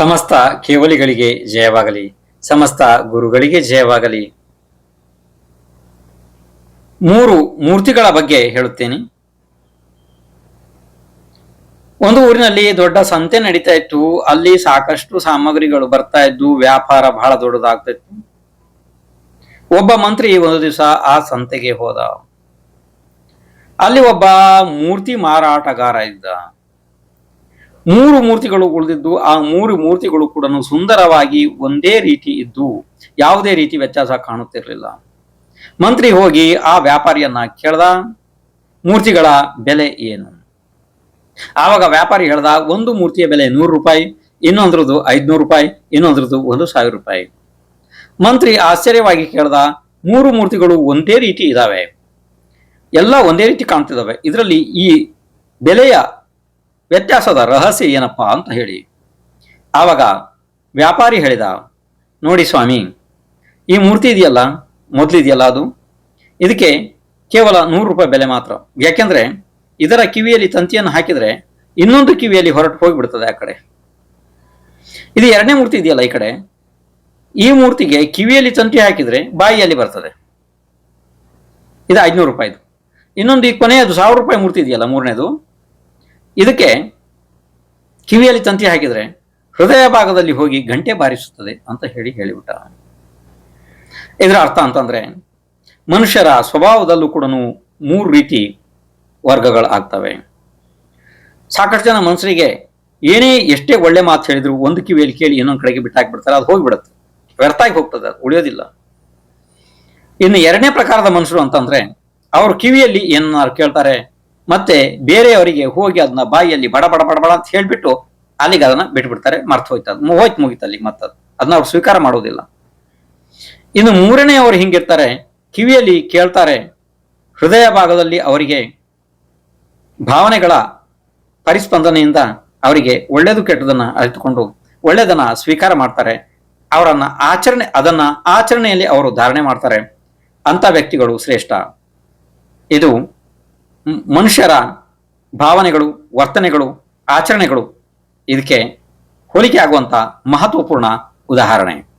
ಸಮಸ್ತ ಕೇವಲಿಗಳಿಗೆ ಜಯವಾಗಲಿ. ಸಮಸ್ತ ಗುರುಗಳಿಗೆ ಜಯವಾಗಲಿ. ಮೂರು ಮೂರ್ತಿಗಳ ಬಗ್ಗೆ ಹೇಳುತ್ತೇನೆ. ಒಂದು ಊರಿನಲ್ಲಿ ದೊಡ್ಡ ಸಂತೆ ನಡೀತಾ ಇತ್ತು. ಅಲ್ಲಿ ಸಾಕಷ್ಟು ಸಾಮಗ್ರಿಗಳು ಬರ್ತಾ ಇದ್ದು ವ್ಯಾಪಾರ ಬಹಳ ದೊಡ್ಡದಾಗ್ತಾ ಇತ್ತು. ಒಬ್ಬ ಮಂತ್ರಿ ಒಂದು ದಿವಸ ಆ ಸಂತೆಗೆ ಹೋದ. ಅಲ್ಲಿ ಒಬ್ಬ ಮೂರ್ತಿ ಮಾರಾಟಗಾರ ಇದ್ದ. ಮೂರು ಮೂರ್ತಿಗಳು ಉಳಿದಿದ್ದು, ಆ ಮೂರು ಮೂರ್ತಿಗಳು ಕೂಡ ಸುಂದರವಾಗಿ ಒಂದೇ ರೀತಿ ಇದ್ದು, ಯಾವುದೇ ರೀತಿ ವ್ಯತ್ಯಾಸ ಕಾಣುತ್ತಿರಲಿಲ್ಲ. ಮಂತ್ರಿ ಹೋಗಿ ಆ ವ್ಯಾಪಾರಿಯನ್ನ ಕೇಳ್ದ, ಮೂರ್ತಿಗಳ ಬೆಲೆ ಏನು? ಆವಾಗ ವ್ಯಾಪಾರಿ ಹೇಳ್ದ, ಒಂದು ಮೂರ್ತಿಯ ಬೆಲೆ ನೂರು ರೂಪಾಯಿ, ಇನ್ನೊಂದ್ರದ್ದು ಐದ್ನೂರು ರೂಪಾಯಿ, ಇನ್ನೊಂದ್ರದ್ದು ಒಂದು ಸಾವಿರ ರೂಪಾಯಿ. ಮಂತ್ರಿ ಆಶ್ಚರ್ಯವಾಗಿ ಕೇಳ್ದ, ಮೂರು ಮೂರ್ತಿಗಳು ಒಂದೇ ರೀತಿ ಇದಾವೆ. ಎಲ್ಲ ಒಂದೇ ರೀತಿ ಕಾಣ್ತಿದ್ದಾವೆ ಇದರಲ್ಲಿ ಈ ಬೆಲೆಯ ವ್ಯತ್ಯಾಸದ ರಹಸ್ಯ ಏನಪ್ಪಾ ಅಂತ ಹೇಳಿ. ಆವಾಗ ವ್ಯಾಪಾರಿ ಹೇಳಿದ, ನೋಡಿ ಸ್ವಾಮಿ, ಈ ಮೂರ್ತಿ ಇದೆಯಲ್ಲ ಮೊದಲಿದೆಯಲ್ಲ ಅದು? ಇದಕ್ಕೆ ಕೇವಲ ನೂರು ರೂಪಾಯಿ ಬೆಲೆ ಮಾತ್ರ. ಯಾಕೆಂದ್ರೆ ಇದರ ಕಿವಿಯಲ್ಲಿ ತಂತಿಯನ್ನು ಹಾಕಿದರೆ ಇನ್ನೊಂದು ಕಿವಿಯಲ್ಲಿ ಹೊರಟು ಹೋಗಿಬಿಡ್ತದೆ ಆ ಕಡೆ. ಇದು ಎರಡನೇ ಮೂರ್ತಿ ಇದೆಯಲ್ಲ ಈ ಕಡೆ. ಈ ಮೂರ್ತಿಗೆ ಕಿವಿಯಲ್ಲಿ ತಂತಿ ಹಾಕಿದರೆ ಬಾಯಿಯಲ್ಲಿ ಬರ್ತದೆ. ಇದು ಐದುನೂರು ರೂಪಾಯಿದು ಇನ್ನೊಂದು ಈ ಕೊನೆಯದು ಸಾವಿರ ರೂಪಾಯಿ ಮೂರ್ತಿ ಇದೆಯಲ್ಲ ಮೂರನೇದು. ಇದಕ್ಕೆ ಕಿವಿಯಲ್ಲಿ ತಂತಿ ಹಾಕಿದ್ರೆ ಹೃದಯ ಭಾಗದಲ್ಲಿ ಹೋಗಿ ಗಂಟೆ ಬಾರಿಸುತ್ತದೆ ಅಂತ ಹೇಳಿ ಹೇಳಿಬಿಟ್ಟ ಇದರ ಅರ್ಥ ಅಂತಂದ್ರೆ ಮನುಷ್ಯರ ಸ್ವಭಾವದಲ್ಲೂ ಕೂಡ ಮೂರು ರೀತಿ ವರ್ಗಗಳು ಆಗ್ತವೆ ಸಾಕಷ್ಟು ಜನ ಮನುಷ್ಯರಿಗೆ ಏನೇ ಎಷ್ಟೇ ಒಳ್ಳೆ ಮಾತು ಹೇಳಿದ್ರು ಒಂದು ಕಿವಿಯಲ್ಲಿ ಕೇಳಿ ಇನ್ನೊಂದು ಕಡೆಗೆ ಬಿಟ್ಟಾಕ್ಬಿಡ್ತಾರೆ, ಅದು ಹೋಗಿಬಿಡುತ್ತೆ. ವ್ಯರ್ಥ ಆಗಿ ಹೋಗ್ತದೆ, ಅದು ಉಳಿಯೋದಿಲ್ಲ. ಇನ್ನು ಎರಡನೇ ಪ್ರಕಾರದ ಮನುಷ್ಯರು ಅಂತಂದ್ರೆ ಅವರು ಕಿವಿಯಲ್ಲಿ ಏನಾರು ಕೇಳ್ತಾರೆ ಮತ್ತೆ ಬೇರೆಯವರಿಗೆ ಹೋಗಿ ಅದನ್ನ ಬಾಯಿಯಲ್ಲಿ ಬಡ ಬಡ ಬಡ ಬಡ ಅಂತ ಹೇಳ್ಬಿಟ್ಟು ಅಲ್ಲಿಗೆ ಅದನ್ನ ಬಿಟ್ಬಿಡ್ತಾರೆ, ಮರ್ತು ಹೋಯ್ತದ. ಹೋಯ್ತು ಮುಗಿತ ಅಲ್ಲಿ ಮತ್ತದು. ಅದನ್ನ ಅವ್ರು ಸ್ವೀಕಾರ ಮಾಡೋದಿಲ್ಲ. ಇನ್ನು ಮೂರನೇ ಅವರು ಹಿಂಗಿರ್ತಾರೆ, ಕಿವಿಯಲ್ಲಿ ಕೇಳ್ತಾರೆ, ಹೃದಯ ಭಾಗದಲ್ಲಿ ಅವರಿಗೆ ಭಾವನೆಗಳ ಪರಿಸ್ಪಂದನೆಯಿಂದ ಅವರಿಗೆ ಒಳ್ಳೆಯದು ಕೆಟ್ಟದನ್ನ ಅರಿತುಕೊಂಡು ಒಳ್ಳೆಯದನ್ನ ಸ್ವೀಕಾರ ಮಾಡ್ತಾರೆ. ಅವರನ್ನ ಆಚರಣೆ, ಅದನ್ನ ಆಚರಣೆಯಲ್ಲಿ ಅವರು ಧಾರಣೆ ಮಾಡ್ತಾರೆ. ಅಂತ ವ್ಯಕ್ತಿಗಳು ಶ್ರೇಷ್ಠ. ಇದು ಮನುಷ್ಯರ ಭಾವನೆಗಳು ವರ್ತನೆಗಳು ಆಚರಣೆಗಳು ಇದಕ್ಕೆ ಹೋಲಿಕೆ ಆಗುವಂಥ ಮಹತ್ವಪೂರ್ಣ ಉದಾಹರಣೆ.